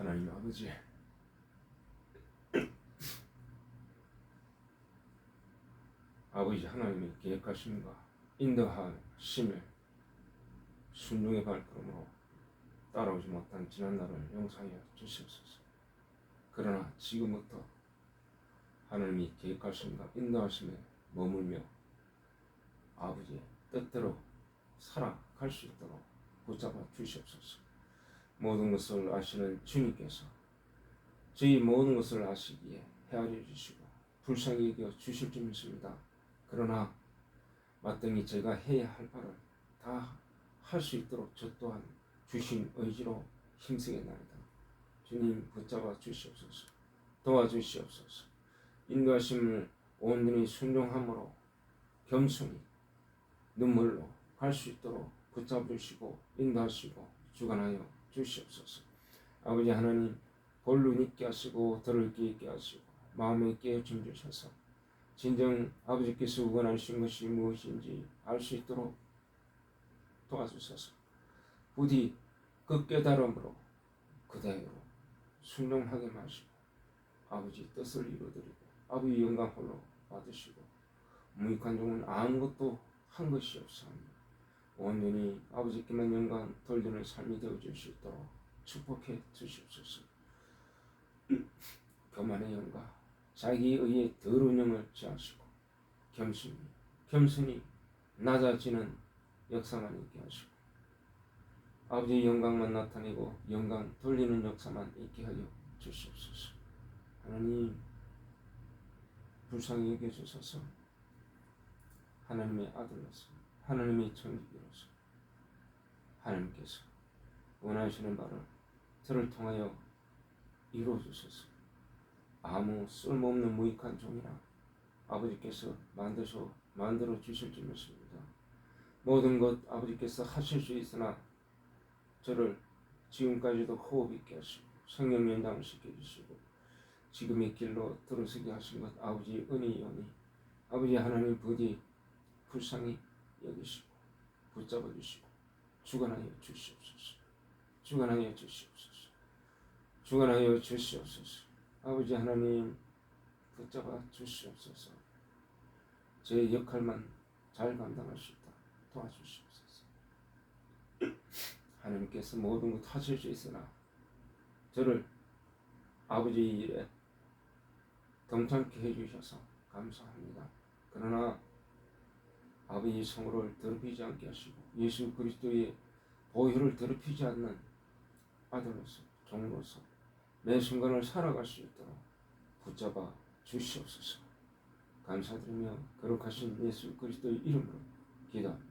하나님 아버지 아버지 하나님의 계획하심과 인도하심을 순종의 발걸음으로 따라오지 못한 지난 날을 용서하여 주시옵소서. 그러나 지금부터 하나님이 계획하심과 인도하심에 머물며 아버지의 뜻대로 살아갈 수 있도록 붙잡아 주시옵소서. 모든 것을 아시는 주님께서 저희 모든 것을 아시기에 헤아려 주시고 불쌍히 여겨 주실 줄 믿습니다. 그러나 마땅히 제가 해야 할 바를 다 할 수 있도록 저 또한 주신 의지로 힘쓰겠나이다. 주님 붙잡아 주시옵소서. 도와주시옵소서. 인도하심을 온전히 순종함으로 겸손히 눈물로 갈수 있도록 붙잡으시고 인도하시고 주관하여 주시옵소서. 아버지 하나님 본론 있게 하시고 들을 귀 있게 하시고 마음에 깨어짐 주셔서 진정 아버지께서 원하신 것이 무엇인지 알 수 있도록 도와주소서. 부디 그 깨달음으로 그대로 순종하게 마시고 아버지 뜻을 이루어드리고 아버지 영광 홀로 받으시고 무익한 종은 아무것도 한 것이 없사옵니다. 온전히 아버지께만 영광 돌리는 삶이 되어질 수 있도록 축복해 주시옵소서. 교만의 영광, 자기 의의 더러운 영을 제하시고 겸손히 겸손히 낮아지는 역사만 있게 하시고 아버지의 영광만 나타내고 영광 돌리는 역사만 있게 하여 주시옵소서. 하나님 불쌍히 여겨주셔서 하나님의 아들로서 하나님의 천국으로서 하나님께서 원하시는 바를 저를 통하여 이루어 주소서. 아무 쓸모없는 무익한 종이라 아버지께서 만드셔 만들어 주실 줄 믿습니다. 모든 것 아버지께서 하실 수 있으나 저를 지금까지도 호흡 있게 하시고 성령 연장을 시켜 주시고 지금의 길로 들어서게 하신 것 아버지 은혜이 오니 아버지 하나님 부디 불쌍히 여기시고 붙잡아 주시고 주관하여 주시옵소서. 주관하여 주시옵소서. 주관하여 주시옵소서. 아버지 하나님 붙잡아 주시옵소서. 제 역할만 잘 감당할 수 있다. 도와주시옵소서. 하나님께서 모든 것 하실 수 있으나 저를 아버지 일에 동참케 해주셔서 감사합니다. 그러나 아버지 성호를 더럽히지 않게 하시고 예수 그리스도의 보혈을 더럽히지 않는 아들로서 종으로서 매 순간을 살아갈 수 있도록 붙잡아 주시옵소서. 감사드리며 거룩하신 예수 그리스도의 이름으로 기도합니다.